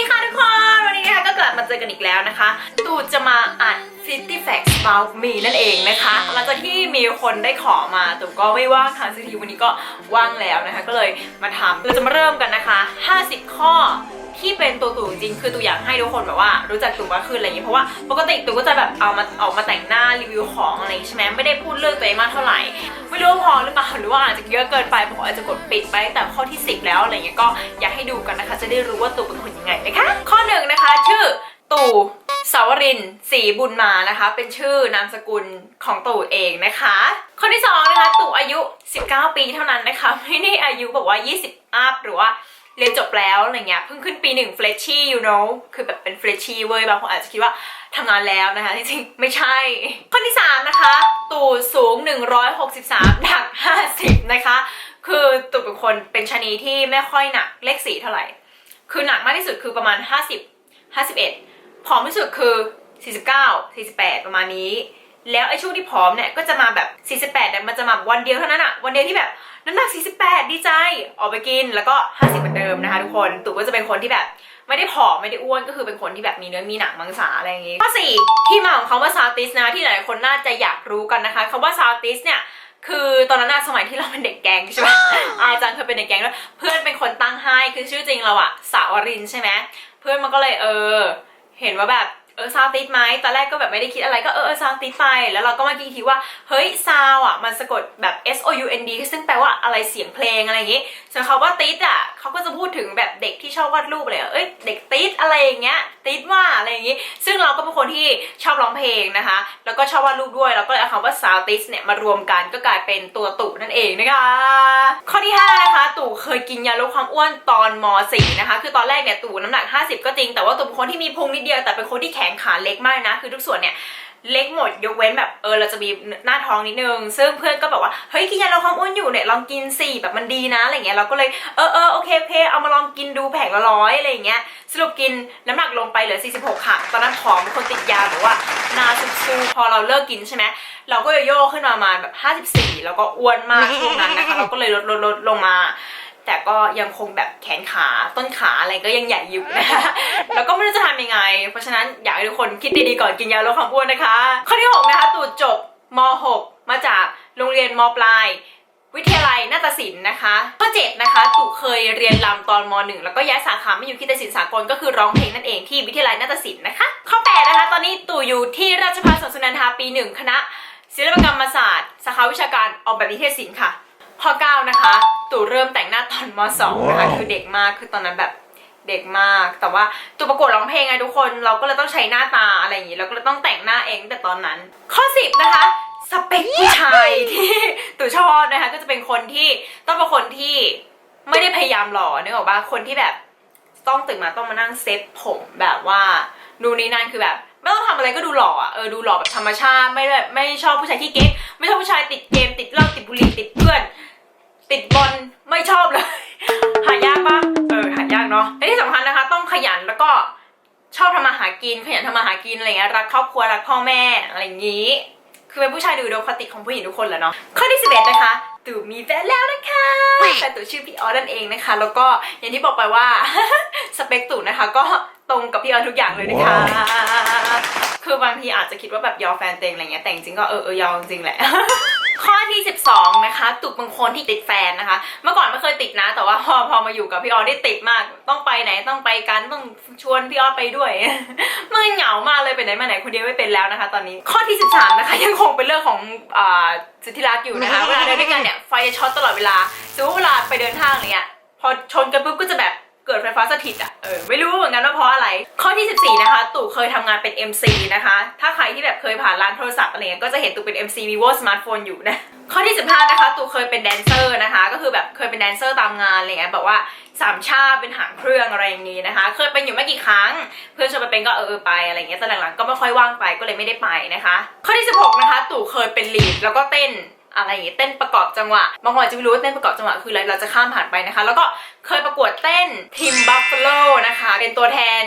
ดีค่ะทุกคน วันนี้นะคะก็กลับมาเจอกันอีกแล้วนะคะ ตูจะมาอ่าน50 facts about me นั่นเองนะคะหลังจากที่มีคนได้ขอมาตูก็ไม่ว่างทางสักทีวันนี้ก็ว่างแล้วนะคะ ก็เลยมาทำเราจะมาเริ่มกันนะคะ 50 ข้อ ที่เป็นตัวตู่จริงคือตูอยากให้ทุกคนแบบว่า รู้จักตู่มากขึ้นอะไรอย่างนี้เพราะว่าปกติตู่ก็จะแบบเอามาออกมาแต่งหน้ารีวิวของอะไรอย่างงี้ใช่ไหมไม่ได้พูดเรื่องตัวเองมากเท่าไหร่ไม่รู้พอหรือเปล่าหรือว่าอาจจะเยอะเกินไปผมอาจจะกดปิดไปแต่ข้อที่ 10 แล้วอะไรเงี้ยก็อยากให้ดูกันนะคะ จะได้รู้ว่าตู่เป็นคนยังไงนะคะข้อหนึ่งนะคะ ชื่อตู่สาวรินทร์ศรีบุญมานะคะ เป็นชื่อนามสกุลของตู่เองนะคะข้อที่สองนะคะตู่อายุ 19 ปีเท่านั้นนะคะ ไม่ได้อายุแบบว่า 20 อัพหรือว่า เรียนจบแล้วอะไรเงี้ยเพิ่งขึ้นปีหนึ่งเฟรชชี่ you know คือแบบเป็นเฟรชชี่เว้ยบางคนอาจจะคิดว่าทำงานแล้วนะคะจริงๆไม่ใช่ ข้อที่ 3 นะคะ ตู่สูง 163 หนัก 50 นะคะ คือตู่เป็นคนเป็นชนีที่ไม่ค่อยหนักเลขสี่เท่าไหร่ คือหนักมากที่สุดคือประมาณ 50 51ผอมที่สุดคือ 49 48 ประมาณนี้ แล้วไอ้ช่วงที่ผอมเนี่ยก็จะมาแบบ 48เนี่ยมันจะมาวันเดียวเท่านั้นอะวันเดียวที่แบบน้ำหนัก 48 ดีใจ ออกไปกินแล้วก็ 50 เหมือนเดิมนะคะทุกคนตู่ก็จะเป็นคนที่แบบไม่ได้ผอมไม่ได้อ้วนก็คือเป็นคนที่แบบมีเนื้อมีหนังมังสาอะไรอย่างงี้ข้อ4ที่มาของคำว่าซาวติสนะที่หลายคนน่าจะอยากรู้กันนะคะคำว่าซาวติสเนี่ยคือตอนนั้นอะสมัยที่เราเป็นเด็กแก๊งใช่ไหมอาจารย์เคยเป็นเด็กแก๊งแล้วยเพื่อนเป็นคนตั้งให้คือชื่อจริงเราอะสาวรินทร์ใช่ไหมเพื่อนมันก็เลยเออ เห็นว่าแบบเออซาวติดไหมตอนแรกก็แบบไม่ได้คิดอะไรก็เออเออซาวติดไป แล้วเราก็มาคิดอีกทีว่า เฮ้ยซาวอะมันสะกดแบบ S O U N D ซึ่งแปลว่าอะไรเสียงเพลงอะไรอย่างงี้ส่วนคำว่าติดอะเขาก็จะพูดถึงแบบเด็กที่ชอบวาดรูปเลยเอ้ยเด็กติดอะไรอย่างเงี้ยติดว่าอะไรอย่างงี้ ซึ่งเราก็เป็นคนที่ชอบร้องเพลงนะคะ แล้วก็ชอบวาดรูปด้วยเราก็เลยเอาคำว่าซาวติสเนี่ยมารวมกันก็กลายเป็นตัวตู่นั่นเองนะคะ ข้อที่5นะคะตู่เคยกินยาลดความอ้วนตอนม .4 นะคะคือตอนแรกเนี่ยตู่น้ำหนัก 50 ก็จริงแต่ว่าตู่เป็นคนที่มีพุงนิดเดียวแต่เป็นคนที่แขนขาเล็กมากนะ คือทุกส่วนเนี่ยเล็กหมดยกเว้นแบบเออเราจะมีหน้าท้องนิดนึง ซึ่งเพื่อนก็บอกว่าเฮ้ยกินยาลดความอ้วนอยู่เนี่ยลองกินสิแบบมันดีนะอะไรเงี้ยเราก็เลยเออเออโอเคโอเคเอามาลองกินดูแผงละร้อยอะไรเงี้ยสรุปกินน้ำหนักลงไปเหลือ 46 ค่ะ ตอนนั้นผอมคนติดยาหรือว่านาซูพอเราเลิกกินใช่ไหมเราก็โยกขึ้นมามาแบบ 54 แล้วก็อ้วนมากช่วงนั้นนะคะเราก็เลยลดลดลดลงมา แต่ก็ยังคงแบบแขนขาต้นขาอะไรก็ยังใหญ่อยู่นะคะแล้วก็ไม่รู้จะทำยังไง เพราะฉะนั้นอยากให้ทุกคนคิดดีๆก่อนกินยาลดความอ้วนนะคะ ข้อที่ 6 นะคะตู่จบม .6 มาจากโรงเรียนมปลายวิทยาลัยนาฏศิลป์นะคะข้อ7นะคะตู่เคยเรียนรำตอนม .1 แล้วก็ย้ายสาขามาอยู่ที่นาฏศิลป์สากลก็คือร้องเพลงนั่นเองที่วิทยาลัยนาฏศิลป์นะคะ ข้อ8นะคะตอนนี้ตู่อยู่ที่ราชภัฏสวนสุนันทาปี 1 คณะ ศิลปกรรมศาสตร์ สาขาวิชาการออกแบบนิเทศศิลป์ค่ะ ข้อ9นะ ตู่เริ่มแต่งหน้าตอนม .2 นะคะคือเด็กมากคือตอนนั้นแบบเด็กมาก แต่ว่าตู่ประกวดร้องเพลงไงทุกคนเราก็เลยต้องใช้หน้าตาอะไรอย่างนี้เราก็เลยต้องแต่งหน้าเองตั้งแต่ตอนนั้น ข้อ10นะคะสเปคผู้ชายที่ตู่ชอบนะคะ ก็จะเป็นคนที่ต้องเป็นคนที่ไม่ได้พยายามหล่อนึกออกปะคนที่แบบต้องตื่นมาต้องมานั่งเซ็ตผมแบบว่าดูนี่นั่นคือแบบไม่ต้องทำอะไรก็ดูหล่ออะเออดูหล่อแบบธรรมชาติไม่แบบไม่ชอบผู้ชายที่เก๊กไม่ชอบผู้ชายติดเกมติดเหล้าติดบุหรี่ติดเพื่อน ติดบอลไม่ชอบเลย หายากปะเออหายากเนาะและที่สำคัญนะคะ ต้องขยันแล้วก็ชอบทำมาหากินขยันทำมาหากินอะไรเงี้ยรักครอบครัวรักพ่อแม่อะไรอย่างนี้ คือเป็นผู้ชายดูโดยปกติของผู้หญิงทุกคนแหละเนาะข้อที่11นะคะตู่มีแฟนแล้วนะคะแฟนตู่ชื่อพี่ออสนั่นเองนะคะ แล้วก็อย่างที่บอกไปว่า สเปคตู่นะคะ ก็ตรงกับพี่ออสทุกอย่างเลยนะคะ คือบางทีอาจจะคิดว่าแบบยอมแฟนเต็งอะไรเงี้ยแต่จริงๆก็เออเออยอมจริงๆแหละ ข้อที่ 12 นะคะ ตุกบางคนที่ติดแฟนนะคะ เมื่อก่อนไม่เคยติดนะ แต่ว่าพอพอมาอยู่กับพี่ออสได้ติดมาก ต้องไปไหนต้องไปกันต้องชวนพี่ออสไปด้วยมันเหงามากเลยไปไหนมาไหนคนเดียวไม่เป็นแล้วนะคะ ตอนนี้ข้อที่ 13 นะคะ ยังคงเป็นเรื่องของอ่าสุดที่รักอยู่นะคะเวลาเดินด้วยกันเนี่ยไฟจะช็อตตลอดเวลาสมมติเวลาไปเดินห้างอะไรเงี้ยพอชนกันปุ๊บก็จะแบบ เกิดไฟฟ้าสถิตอะ เออ ไม่รู้เหมือนกันว่าเพราะอะไร ข้อที่ 14 นะคะ ตู่เคยทำงานเป็น MC นะคะ ถ้าใครที่แบบเคยผ่านร้านโทรศัพท์อะไรเงี้ย ก็จะเห็นตู่เป็น MC vivo smartphone อยู่นะ ข้อที่ 15 นะคะ ตู่เคยเป็นแดนเซอร์นะคะ ก็คือแบบเคยเป็นแดนเซอร์ตามงานอะไรเงี้ย แบบว่าสามชาติเป็นหางเครื่องอะไรอย่างงี้นะคะ เคยเป็นอยู่ไม่กี่ครั้ง เพื่อนชวนไปเป็นก็เออเออไปอะไรเงี้ย แต่หลังๆก็ไม่ค่อยว่างไป ก็เลยไม่ได้ไปนะคะ ข้อที่ 16 นะคะ ตู่เคยเป็นลีดแล้วก็เต้น อะไรอย่างงี้เต้นประกอบจังหวะบางคนอาจจะไม่รู้ว่าเต้นประกอบจังหวะคืออะไรเราจะข้ามผ่านไปนะคะ แล้วก็เคยประกวดเต้นทีมบัฟเฟโลนะคะ เป็นตัวแทน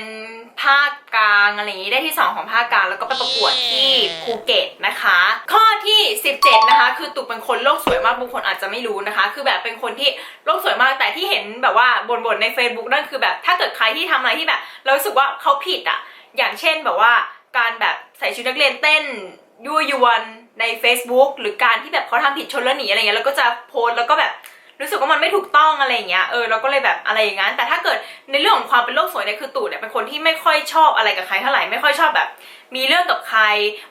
ภาคกลางอะไรอย่างนี้ได้ที่ 2 ของภาคกลางแล้วก็ไปประกวดที่ภูเก็ตนะคะ ข้อที่ 17 นะคะ คือตุกเป็นคนโลกสวยมากบางคนอาจจะไม่รู้นะคะ คือแบบเป็นคนที่โลกสวยมากแต่ที่เห็นแบบว่าบ่นๆใน Facebook นั่นคือแบบถ้าเกิดใครที่ทำอะไรที่แบบเราสึกว่าเขาผิดอะอย่างเช่นแบบว่าการแบบใส่ชุดนักเรียนเต้น ยั่วยวนใน Facebook หรือการที่แบบเขาทำผิดชนแล้วหนีอะไรเงี้ยแล้วก็จะโพสแล้วก็แบบรู้สึกว่ามันไม่ถูกต้องอะไรเงี้ยเออเราก็เลยแบบอะไรอย่างงั้น แต่ถ้าเกิดในเรื่องของความเป็นโลกสวยเนี่ยคือตู่เนี่ยเป็นคนที่ไม่ค่อยชอบอะไรกับใครเท่าไหร่ไม่ค่อยชอบแบบ มีเรื่องกับใคร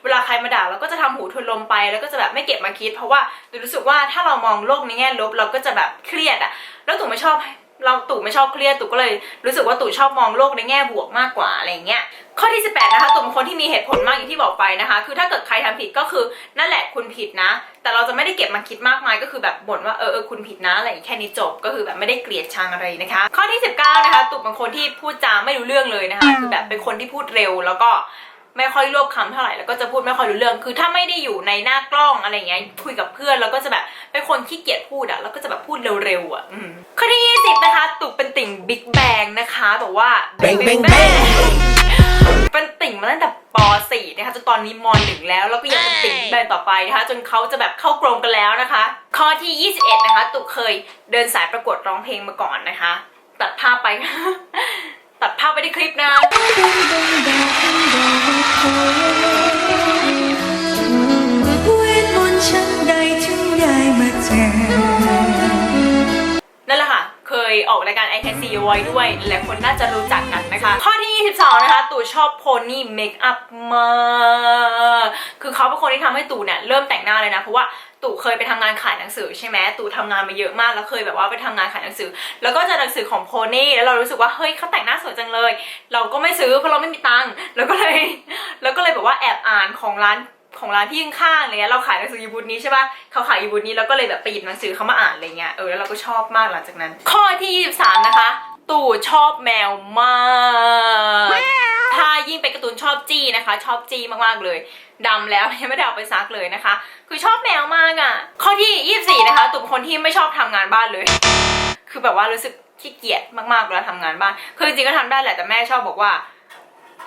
เวลาใครมาด่าเราก็จะทำหูทวนลมไป แล้วก็จะแบบไม่เก็บมาคิด เพราะว่าตู่รู้สึกว่าถ้าเรามองโลกในแง่ลบเราก็จะแบบเครียดอะแล้วตู่ไม่ชอบ เราตู่ไม่ชอบเครียดตู่ก็เลยรู้สึกว่าตู่ชอบมองโลกในแง่บวกมากกว่าอะไรเงี้ยข้อที่ 18 นะคะตู่เป็นคนที่มีเหตุผลมากอย่างที่บอกไปนะคะ คือถ้าเกิดใครทำผิดก็คือนั่นแหละคุณผิดนะ แต่เราจะไม่ได้เก็บมาคิดมากมายก็คือแบบบ่นว่าเออเออคุณผิดนะอะไรแค่นี้จบก็คือแบบไม่ได้เกลียดชังอะไรนะคะ ข้อที่ 19 นะคะตู่เป็นคนที่พูดจาไม่รู้เรื่องเลยนะคะ คือแบบเป็นคนที่พูดเร็วแล้วก็ไม่ค่อยรวบคำเท่าไหร่แล้วก็จะพูดไม่ค่อยรู้เรื่อง คือถ้าไม่ได้อยู่ในหน้ากล้องอะไรเงี้ยคุยกับเพื่อนแล้วก็จะแบบเป็นคนขี้เกียจพูดอะแล้วก็จะแบบพูดเร็วๆอะข้อที่ 20นะคะ ตุกเป็นติ่งบิ๊กแบงนะคะแบบว่า Bang, bang, Bang เป็นติ่งมาตั้งแต่ป .4 นะคะจนตอนนี้ม .1 แล้วแล้วก็ยังเป็นติ่งบิ๊กแบงต่อไปนะคะจนเขาจะแบบเข้ากรงกันแล้วนะคะ ข้อที่ 21 นะคะ ตุกเคยเดินสายประกวดร้องเพลงมาก่อนนะคะ ตัดภาพไป ตัดภาพไปที่คลิปนะ ออกรายการ i c a n See you boy ด้วยหลายคนน่าจะรู้จักกันนะคะ ข้อที่ 22 นะคะ ตู่ชอบโพนี่เมคอัพมากคือเขาเป็นคนที่ทำให้ตู่เนี่ยเริ่มแต่งหน้าเลยนะ เพราะว่าตู่เคยไปทำงานขายหนังสือใช่ไหมตู่ทำงานมาเยอะมากแล้วเคยแบบว่าไปทำงานขายหนังสือ แล้วก็เจะหนังสือของโพนี่แล้วเรารู้สึกว่าเฮ้ยเขาแต่งหน้าสวยจังเลย เราก็ไม่ซื้อเพราะเราไม่มีตังค์แล้วก็เลย แล้วก็เลยแบบว่าแอบอ่านของร้าน ของร้านที่ข้างๆอะไรเงี้ยเราขายหนังสืออีบุ๊นี้ใช่ปะเขาขายอีบุ๊นี้แล้วก็เลยแบบไปหยิบหนังสือเขามาอ่านอะไรเงี้ยเออแล้วเราก็ชอบมากหลังจากนั้น ข้อที่ 23 นะคะ ตู่ชอบแมวมากถ้ายิ่งเป็นการ์ตูนชอบจี้นะคะ ชอบจี้มากๆเลยดำแล้วยังไม่ได้เอาไปซักเลยนะคะ คือชอบแมวมากอะ่ะ ข้อที่ 24 นะคะตู่เป็นคนที่ไม่ชอบทำงานบ้านเลย คือแบบว่ารู้สึกขี้เกียจมากๆเวลาทำงานบ้านคือจริงๆก็ทำได้แหละแต่แม่ชอบบอกว่า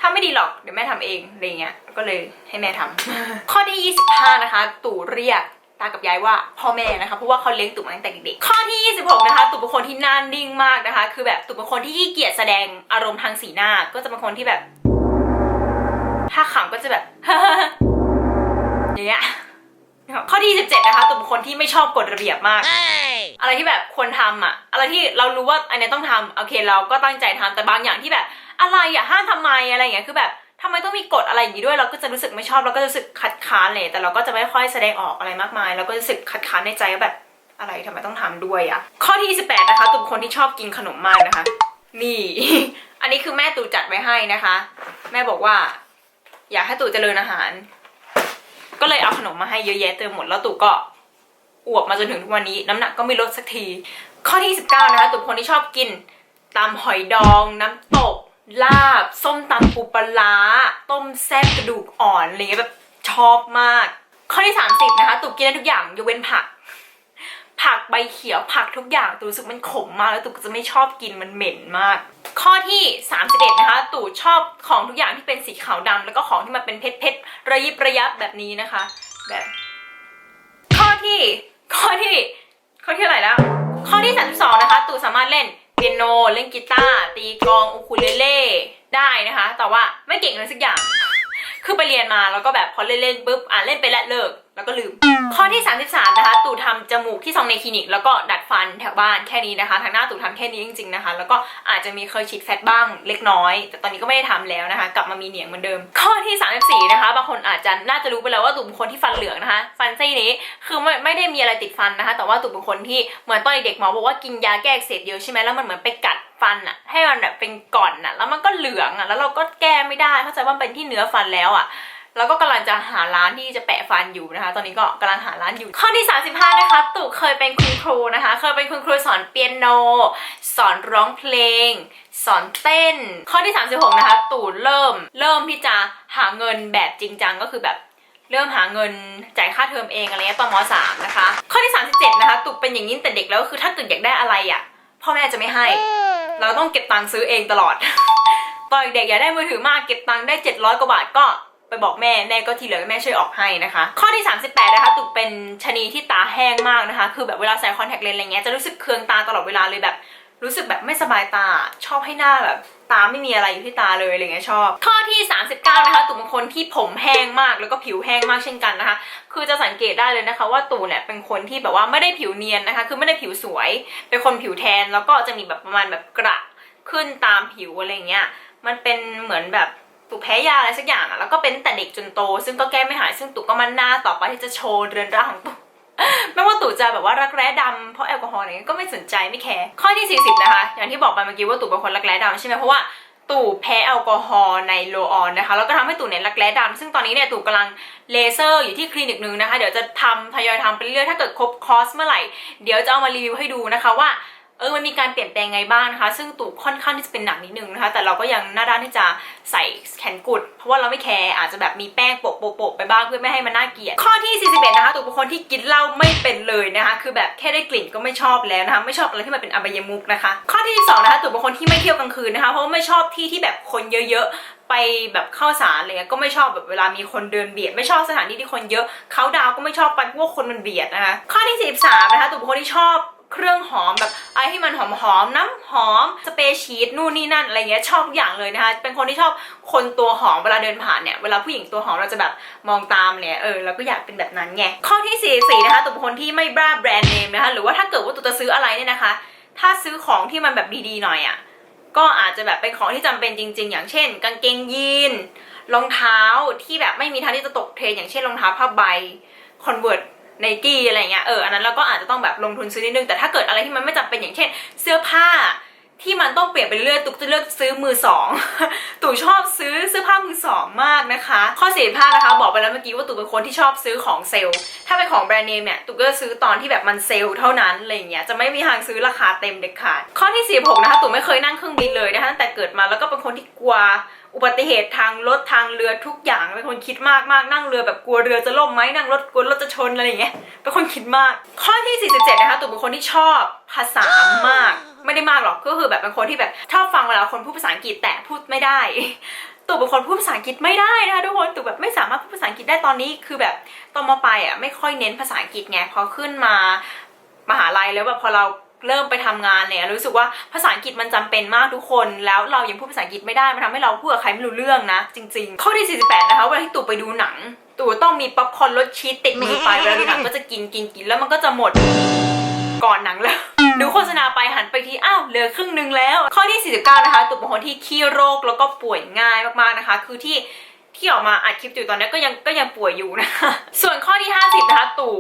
ถ้าไม่ดีหรอกเดี๋ยวแม่ทำเองอะไรเงี้ยก็เลยให้แม่ทำข้อที่ 25 นะคะ ตู่เรียกตากับยายว่าพ่อแม่นะคะเพราะว่าเขาเลี้ยงตู่มาตั้งแต่เด็กๆข้อที่ 26 นะคะ ตู่เป็นคนที่น่านิ่งมากนะคะ คือแบบตู่เป็นคนที่ขี้เกียจแสดงอารมณ์ทางสีหน้าก็จะเป็นคนที่แบบ ถ้าขำก็จะแบบอย่างเงี้ยข้อที่ 27 นะคะตู่เป็นคนที่ไม่ชอบกฎระเบียบมากอะไรที่แบบควรทำอะอะไรที่เรารู้ว่าอันนี้ต้องทำโอเคเราก็ตั้งใจทำแต่บางอย่างที่แบบ อะไรอะห้ามทำไมอะไรอย่างเงี้ยคือแบบทำไมต้องมีกฎอะไรอย่างงี้ด้วย เราก็จะรู้สึกไม่ชอบเราก็จะรู้สึกคัดค้านเลยแต่เราก็จะไม่ค่อยแสดงออกอะไรมากมายเราก็รู้สึกคัดค้านในใจแบบอะไรทำไมต้องทำด้วยอะข้อที่28นะคะตุ่มคนที่ชอบกินขนมมากนะคะ นี่ อันนี้คือแม่ตู่จัดไว้ให้นะคะ แม่บอกว่า อยากให้ตู่เจริญอาหาร ก็เลยเอาขนมมาให้เยอะแยะเต็มหมดแล้วตู่ก็อวบมาจนถึงทุกวันนี้น้ำหนักก็ไม่ลดสักที ข้อที่ 19 นะคะตุ่มคนที่ชอบกินตำหอยดอง น้ำตก ลาบ ส้มตำปูปลาร้าต้มแซ่บกระดูกอ่อนอะไรเงี้ยแบบชอบมาก ข้อที่ 30 นะคะตุ่กินได้ทุกอย่างยกเว้นผัก ผักใบเขียวผักทุกอย่างตู่รู้สึกมันขมมากแล้วตู่ก็จะไม่ชอบกินมันเหม็นมาก ข้อที่ 31 นะคะ ตู่ชอบของทุกอย่างที่เป็นสีขาวดำแล้วก็ของที่มันเป็นเพชรเพชรระยิบระยับแบบนี้นะคะ แบบ ข้อที่ ข้อที่ ข้อที่อะไรแล้ว ข้อที่32นะคะ ตู่สามารถเล่น เปียโนเล่นกีตาร์ตีกลองอูคูเลเล่ได้นะคะ แต่ว่าไม่เก่งเลยสักอย่าง คือไปเรียนมาแล้วก็แบบพอเล่นเล่นปุ๊บอะเล่นไปแล้วเลิก แล้วก็ลืม ข้อที่ 33 นะคะ ตู่ทำจมูกที่ซองในคลินิก แล้วก็ดัดฟันแถวบ้านแค่นี้นะคะ ทางหน้าตู่ทำแค่นี้จริงๆนะคะ แล้วก็อาจจะมีเคยฉีดแฟตบ้างเล็กน้อย แต่ตอนนี้ก็ไม่ได้ทำแล้วนะคะ กลับมามีเหนียงเหมือนเดิม ข้อที่ 34 นะคะ บางคนอาจจะน่าจะรู้ไปแล้วว่าตู่เป็นคนที่ฟันเหลืองนะคะ ฟันซี่นี้คือไม่ไม่ได้มีอะไรติดฟันนะคะ แต่ว่าตู่เป็นคนที่เหมือนตอนเด็กๆหมอบอกว่ากินยาแก้อักเสบเยอะใช่ไหมแล้วมันเหมือนไปกัดฟันอะให้มันแบบเป็นก่อนอะแล้วมันก็เหลืองอะแล้วเราก็แก้ไม่ได้เข้าใจว่ามันเป็นที่เนื้อฟันแล้วอะ แล้วก็กำลังจะหาร้านที่จะแปะฟันอยู่นะคะ ตอนนี้ก็กำลังหาร้านอยู่ ข้อที่ 35 นะคะ ตู่เคยเป็นคุณครูนะคะ เคยเป็นคุณครูสอนเปียโน สอนร้องเพลง สอนเต้น ข้อที่ 36 นะคะ ตู่เริ่ม เริ่มที่จะหาเงินแบบจริงจังก็คือแบบเริ่มหาเงินจ่ายค่าเทอมเองอะไรเงี้ยตอนม .3 นะคะ ข้อที่ 37 นะคะ ตุกเป็นอย่างนี้แต่เด็กแล้วคือถ้าเกิดอยากได้อะไรอะพ่อแม่จะไม่ให้ เราต้องเก็บตังค์ซื้อเองตลอด ตอนเด็กอยากได้มือถือมากเก็บตังค์ได้ 700 กว่าบาทก็ ไปบอกแม่แม่ก็ที่เหลือแม่ช่วยออกให้นะคะ ข้อที่ 38 นะคะตุกเป็นชะนีที่ตาแห้งมากนะคะ คือแบบเวลาใส่คอนแทคเลนส์อะไรเงี้ยจะรู้สึกเคืองตาตลอดเวลาเลยแบบรู้สึกแบบไม่สบายตาชอบให้หน้าแบบตาไม่มีอะไรอยู่ที่ตาเลยอะไรเงี้ยชอบ ข้อที่ 39 นะคะตู่เป็นคนที่ผมแห้งมากแล้วก็ผิวแห้งมากเช่นกันนะคะ คือจะสังเกตได้เลยนะคะ ว่าตู่เนี่ยเป็นคนที่แบบว่าไม่ได้ผิวเนียนนะคะ คือไม่ได้ผิวสวย เป็นคนผิวแทนแล้วก็จะมีแบบประมาณแบบกระขึ้นตามผิวอะไรเงี้ยมันเป็นเหมือนแบบ ตู่แพ้ยาอะไรสักอย่างอะแล้วก็เป็นแต่เด็กจนโต ซึ่งก็แก้ไม่หายซึ่งตู่ก็มันหน้าต่อไปที่จะโชว์เรือนร่างของตู่ไม่ว่าตู่จะแบบว่ารักแร้ดำเพราะแอลกอฮอล์อะไรเงี้ยก็ไม่สนใจไม่แคร์ข้อที่ 40 นะคะ อย่างที่บอกไปเมื่อกี้ว่าตู่เป็นคนรักแร้ดำใช่ไหมเพราะว่าตู่แพ้แอลกอฮอล์ในโลออนนะคะแล้วก็ทำให้ตู่เนี่ยรักแร้ดำซึ่งตอนนี้เนี่ยตู่กำลังเลเซอร์อยู่ที่คลินิกหนึ่งนะคะ เดี๋ยวจะทำทยอยทำไปเรื่อยถ้าเกิดครบคอร์สเมื่อไหร่ เดี๋ยวจะเอามารีวิวให้ดูนะคะว่า เออมันมีการเปลี่ยนแปลงไงบ้างนะคะ ซึ่งตู่ค่อนข้างที่จะเป็นหนักนิดนึงนะคะ แต่เราก็ยังหน้าด้านที่จะใส่แขนกุด เพราะว่าเราไม่แคร์อาจจะแบบมีแป้งโปะโปะโปะไปบ้างเพื่อไม่ให้มันน่าเกลียด ข้อที่ 41 นะคะตู่เป็นคนที่กินเหล้าไม่เป็นเลยนะคะ คือแบบแค่ได้กลิ่นก็ไม่ชอบแล้วนะคะ ไม่ชอบอะไรที่มันเป็นอบายมุกนะคะ ข้อที่ 2 นะคะตู่เป็นคนที่ไม่เที่ยวกลางคืนนะคะ เพราะว่าไม่ชอบที่ที่แบบคนเยอะๆไปแบบเข้าสารอะไรเงี้ยก็ไม่ชอบแบบเวลามีคนเดินเบียด ไม่ชอบสถานที่ที่คนเยอะเขาดาวก็ไม่ชอบไปพว่าคนมันเบียดนะคะข้อที่43นะคะตู่เป็นคนที่ชอบ เครื่องหอมแบบอะไรที่มันหอมหอมน้ำหอมสเปรย์ชีตนู่นนี่นั่นอะไรเงี้ยชอบทุกอย่างเลยนะคะ เป็นคนที่ชอบคนตัวหอมเวลาเดินผ่านเนี่ยเวลาผู้หญิงตัวหอมเราจะแบบมองตามเนี่ยเออเราก็อยากเป็นแบบนั้นไงข้อที่44นะคะตัวเป็นคนที่ไม่บ้าแบรนด์เนมนะคะหรือว่าถ้าเกิดว่าตัวจะซื้ออะไรเนี่ยนะคะ ถ้าซื้อของที่มันแบบดีๆหน่อยอะ่ะก็อาจจะแบบเป็นของที่จำเป็นจริง ๆ อย่างเช่น กางเกงยีนรองเท้าที่แบบไม่มีทางที่จะตกเทรนอย่างเช่นรองเท้าผ้าใบคอนเวิร์ต ไนกี้อะไรเงี้ยเอออันนั้นเราก็อาจจะต้องแบบลงทุนซื้อนิดนึงแต่ถ้าเกิดอะไรที่มันไม่จำเป็นอย่างเช่น เสื้อผ้าที่มันต้องเปลี่ยนไปเรื่อยๆตุกจะเลือกซื้อมือสองตู่ชอบซื้อเสื้อผ้ามือสองมากนะคะ ข้อเสี่ผ้านะคะ บอกไปแล้วเมื่อกี้ว่าตู่เป็นคนที่ชอบซื้อของเซลล์ถ้าเป็นของแบรนด์เนมเนี่ยตู่ก็จะซื้อตอนที่แบบมันเซลล์เท่านั้นอะไรเงี้ยจะไม่มีทางซื้อราคาเต็มเด็ดขาดข้อที่46นะคะตู่ไม่เคยนั่งเครื่องบินเลยนะคะตั้งแต่เกิดมาแล้วก็เป็นคนที่กลัว อุบัติเหตุทางรถทางเรือทุกอย่างเป็นคนคิดมากมากนั่งเรือแบบกลัวเรือจะล่มไหมนั่งรถกลัวรถจะชนอะไรอย่างเงี้ยเป็นคนคิดมาก ข้อที่ 47 นะคะตู่เป็นคนที่ชอบภาษามาก ไม่ได้มากหรอกก็คือแบบเป็นคนที่แบบชอบฟังเวลาคนพูดภาษาอังกฤษแต่พูดไม่ได้ตู่เป็นคนพูดภาษาอังกฤษไม่ได้นะคะทุกคนตู่แบบไม่สามารถพูดภาษาอังกฤษได้ตอนนี้คือแบบตอนมาไปอะไม่ค่อยเน้นภาษาอังกฤษไงพอขึ้นมามหาลัยแล้วแบบพอเรา เริ่มไปทำงานเนี่ยรู้สึกว่าภาษาอังกฤษมันจำเป็นมากทุกคน แล้วเรายังพูดภาษาอังกฤษไม่ได้มันทำให้เราพูดกับใครไม่รู้เรื่องนะ จริง ๆ ข้อที่ 48 นะคะเวลาที่ตู่ไปดูหนัง ตู่ต้องมีป๊อปคอร์นรสชีสติดมือไปเวลาดูหนังก็จะกินกินกินแล้วมันก็จะหมดก่อนหนังแล้วดูโฆษณาไปหันไปทีอ้าวเหลือครึ่งหนึงแล้ว ข้อที่ 49 นะคะตู่เป็นคนที่ขี้โรคแล้วก็ป่วยง่ายมากๆนะคะ คือที่ที่ออกมาอัดคลิปอยู่ตอนนี้ก็ยังก็ยังป่วยอยู่นะคะส่วนข้อที่ 50 นะคะตู่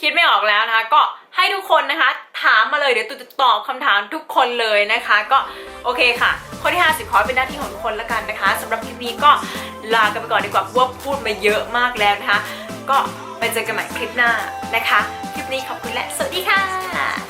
คิดไม่ออกแล้วนะคะ ก็ให้ทุกคนนะคะ ถามมาเลยเดี๋ยวตุ๊จะตอบคำถามทุกคนเลยนะคะ ก็โอเคค่ะข้อที่ 50 ขอเป็นหน้าที่ของทุกคนละกันนะคะสำหรับคลิปนี้ก็ลากันไปก่อนดีกว่าเพราะว่าพูดมาเยอะมากแล้วนะคะ ก็ไปเจอกันใหม่คลิปหน้านะคะ คลิปนี้ขอบคุณและสวัสดีค่ะ